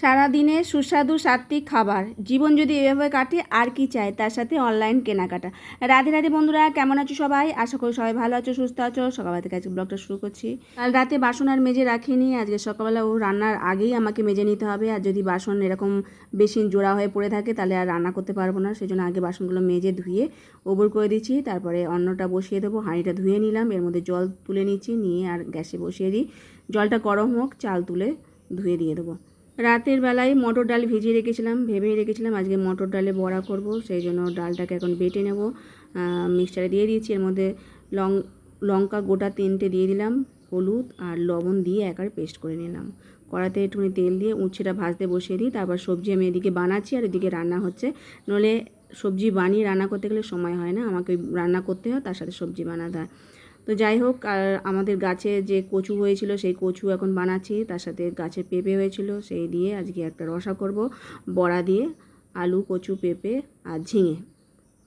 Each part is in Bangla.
সারাদিনে সুস্বাদু সাত্বিক খাবার। জীবন যদি এভাবে কাটে, আর কি চাই? তার সাথে অনলাইন কেনাকাটা। রাধে রাধে বন্ধুরা, কেমন আছো সবাই? আশা করি সবাই ভালো আছো, সুস্থ আছো। সকালবেলা থেকে আজকে ব্লগটা শুরু করছি। কাল রাতে বাসন আর মেজে রাখিনি। আজকে সকালবেলা ও রান্নার আগেই আমাকে মেজে নিতে হবে। আর যদি বাসন এরকম বেশি জোড়া হয়ে পড়ে থাকে, তাহলে আর রান্না করতে পারব না। সেই জন্য আগে বাসনগুলো মেজে ধুয়ে ওবর করে দিচ্ছি। তারপরে অন্নটা বসিয়ে দেবো। হাঁড়িটা ধুয়ে নিলাম। এর মধ্যে জল তুলে নিচ্ছি। নিয়ে আর গ্যাসে বসিয়ে দিই। জলটা গরম হোক, চাল তুলে ধুয়ে দিয়ে দেবো। রাতের বেলায় মটর ডাল ভিজিয়ে রেখেছিলাম, ভেবেই রেখেছিলাম আজকে মটর ডালে বড়া করব, সেই জন্য ডালটাকে এখন বেটে নেব। মিক্সচারে দিয়ে দিয়েছি, এর মধ্যে লং, লঙ্কা গোটা তিনটে দিয়ে দিলাম, হলুদ আর লবণ দিয়ে একারে পেস্ট করে নিলাম। কড়াতে একটুখানি তেল দিয়ে উচ্ছেটা ভাজতে বসিয়ে দিই, তারপর সবজি আমি এদিকে বানাচ্ছি আর এদিকে রান্না হচ্ছে। নলে সবজি বানিয়ে রান্না করতে গেলে সময় হয় না, আমাকে রান্না করতে হয়, তার সাথে সবজি বানাতে হয়। তো যাই হোক, আর আমাদের গাছে যে কচু হয়েছিল, সেই কচু এখন বানাচ্ছি। তার সাথে গাছে পেঁপে হয়েছিল, সেই দিয়ে আজকে একটা রসা করব, বড়া দিয়ে, আলু, কচু, পেঁপে আর ঝিঙে।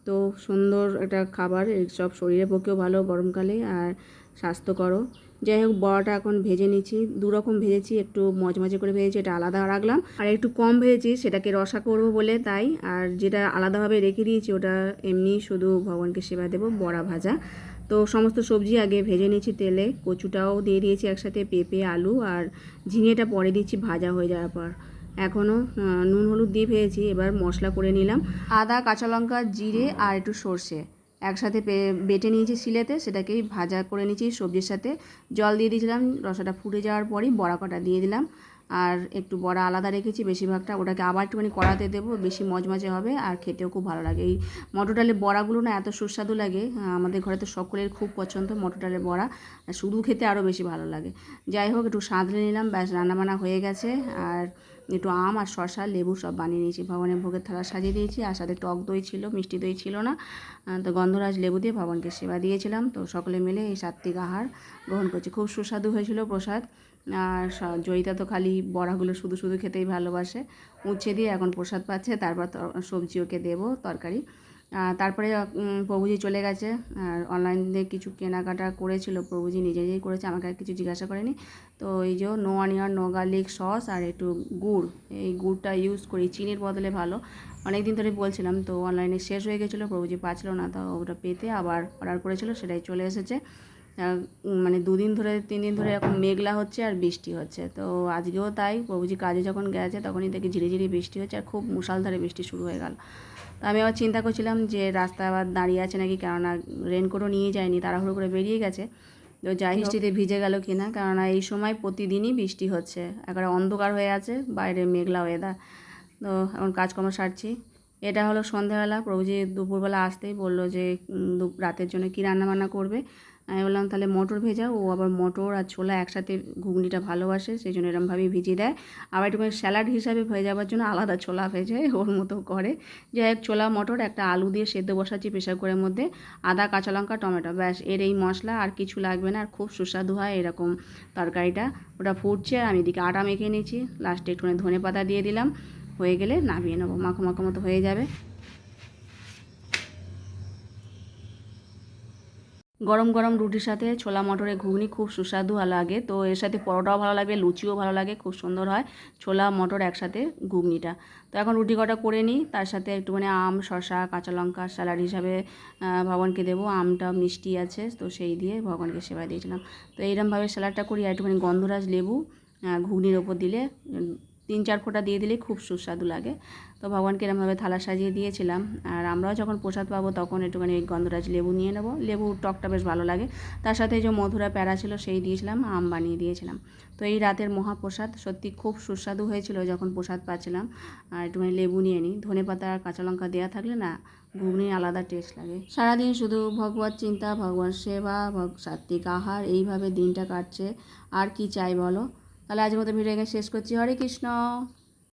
তো সুন্দর একটা খাবার সব শরীরের পক্ষেও ভালো, গরমকালে, আর স্বাস্থ্যকরও। যাই হোক, বড়াটা এখন ভেজে নিচ্ছি। দু রকম ভেজেছি, একটু মজমজে করে ভেজেছি, এটা আলাদা রাখলাম। আর একটু কম ভেজেছি, সেটাকে রসা করব বলে তাই। আর যেটা আলাদাভাবে রেখে দিয়েছি, ওটা এমনি শুধু ভগবানকে সেবা দেবো, বড়া ভাজা। তো সমস্ত সবজি আগে ভেজে নিয়েছি তেলে, কচুটাও দিয়ে দিয়েছি একসাথে পেঁপে, আলু আর ঝিঙেটা পরে দিচ্ছি ভাজা হয়ে যাওয়ার পর। এখনও নুন হলুদ দিয়ে ভেজেছি, এবার মশলা করে নিলাম। আদা, কাঁচা লঙ্কা, জিরে আর একটু সর্ষে। একসাথে বেটে নিয়েছি শিলেতে, সেটাকেই ভাজা করে নিয়েছি সবজির সাথে। জল দিয়ে দিয়েছিলাম, রসাটা ফুটে যাওয়ার পরই বড়া কটা দিয়ে দিলাম। আর একটু বড়া আলাদা রেখেছি, বেশিরভাগটা ওটাকে আবার একটুখানি কড়াতে দেবো, বেশি মজমজে হবে আর খেতেও খুব ভালো লাগে। এই মটর ডালের বড়াগুলো না এত সুস্বাদু লাগে আমাদের ঘরে তো সকলের খুব পছন্দ মটর ডালের বড়া শুধু খেতে আরও বেশি ভালো লাগে। যাই হোক, একটু সাঁতলে নিলাম, ব্যাস রান্নাবান্না হয়ে গেছে, আর একটু আম আর শশা লেবু সব বানিয়ে নিয়েছি। ভগবানের ভোগের থালা সাজিয়ে দিয়েছি আর সাথে টক দই ছিল, মিষ্টি দই ছিল না। তো গন্ধরাজ লেবু দিয়ে ভগবানকে সেবা দিয়েছিলাম। তো সকলে মিলে এই সাত্বিক আহার গ্রহণ করছি। খুব সুস্বাদু হয়েছিল প্রসাদ। আর জয়িতা তো খালি বড়াগুলো শুধু শুধু খেতেই ভালোবাসে। উচ্ছে দিয়ে এখন প্রসাদ পাচ্ছে। তারপর সবজি ওকে দেবো তরকারি। তারপরে প্রভুজি চলে গেছে। আর অনলাইন দিয়ে কিছু কেনাকাটা করেছিল প্রভুজি নিজে নিজেই করেছে, আমাকে আর কিছু জিজ্ঞাসা করেনি। তো এই যে no onion no garlic sauce আর একটু গুড়, এই গুড়টা ইউজ করি, চিনির বদলে ভালো। অনেক দিন ধরে বলছিলাম, তো অনলাইনে শেষ হয়ে গেছিল, প্রভুজি পাচ্ছিল না, তো ওটা পেতে আবার অর্ডার করেছিল, সেটাই চলে এসেছে। মানে দুদিন ধরে, তিন দিন ধরে এখন মেঘলা হচ্ছে আর বৃষ্টি হচ্ছে। তো আজকেও তাই, প্রভুজি কাজে যখন গেছে, তখনই দেখি ঝিরিঝিরি বৃষ্টি হচ্ছে আর খুব মুষালধারে বৃষ্টি শুরু হয়ে গেল। আমি আবার চিন্তা করছিলাম যে রাস্তা আবার দাঁড়িয়ে আছে নাকি, কেননা রেনকোটও নিয়ে যায়নি, তাড়াহুড়ো করে বেরিয়ে গেছে। তো যাই বৃষ্টিতে ভিজে গেল কিনা কেননা এই সময় প্রতিদিনই বৃষ্টি হচ্ছে। একবারে অন্ধকার হয়ে আছে, বাইরে মেঘলা ওয়েদার তো এখন কাজকর্ম সারছি। এটা হলো সন্ধ্যাবেলা, প্রভুজি দুপুরবেলা আসতেই বলল যে রাতের জন্য কী রান্নাবান্না করবে? আমি বললাম, তাহলে মটর ভেজা। ও আবার মটর আর ছোলা একসাথে ঘুগনিটা ভালোবাসে সেই জন্য এরমভাবেই ভিজিয়ে দেয়। আবার একটু স্যালাড হিসাবে হয়ে যাওয়ার জন্য আলাদা ছোলা ভেজে ওর মতো করে। যাই হোক, ছোলা, মটর, একটা আলু দিয়ে সেদ্ধ বসাচ্ছি প্রেশার কুকারের মধ্যে। আদা, কাঁচা লঙ্কা, টমেটো, ব্যাস, এর এই মশলা আর কিছু লাগবে না। আর খুব সুস্বাদু হয় এরকম তরকারিটা। ওটা ফুটছে আর আমি এদিকে আটা মেখে নিয়েছি। লাস্টে একটুখানি ধনে পাতা দিয়ে দিলাম। হয়ে গেলে নামিয়ে নেব, মাখো মাখো মতো হয়ে যাবে। গরম গরম রুটির সাথে ছোলা মটরের ঘুগনি খুব সুস্বাদু লাগে। তো এর সাথে পরোটাও ভালো লাগে, লুচিও ভালো লাগে, খুব সুন্দর হয় ছোলা মটর একসাথে ঘুগনিটা। তো এখন রুটি কটা করে নিই, তার সাথে একটুখানি আম শশা কাঁচা লঙ্কা, স্যালাড হিসাবে ভগবানকে দেবো, আমটা মিষ্টি আছে, তো সেই দিয়ে ভগবানকে সেবা দিয়েছিলাম। তো এইরকমভাবে স্যালাডটা করি একটুখানি গন্ধরাজ লেবু ঘুগনির ওপর দিলে তিন চার ফোঁটা দিয়ে দিলেই খুব সুস্বাদু লাগে। তো ভগবানকে এরমভাবে থালা সাজিয়ে দিয়েছিলাম। আর আমরাও যখন প্রসাদ পাবো তখন একটুখানি গন্ধরাজ লেবু নিয়ে নেব। লেবু টকটা বেশ ভালো লাগে। তার সাথে যে মধুরা প্যারা ছিল সেই দিয়েছিলাম, আম বানিয়ে দিয়েছিলাম। তো এই রাতের মহাপ্রসাদ সত্যি খুব সুস্বাদু হয়েছিল যখন প্রসাদ পাচ্ছিলাম। আর একটুখানি লেবু নিয়ে নিই। ধনে পাতা আর কাঁচা লঙ্কা দেওয়া থাকলে না ঘুগনির আলাদা টেস্ট লাগে। সারাদিন শুধু ভগবত চিন্তা ভগবান সেবা সাত্বিক আহার, এইভাবে দিনটা কাটছে। আর কি চাই বলো? তাহলে আজ মতো ভিডিও শেষ করছি। হরে কৃষ্ণ।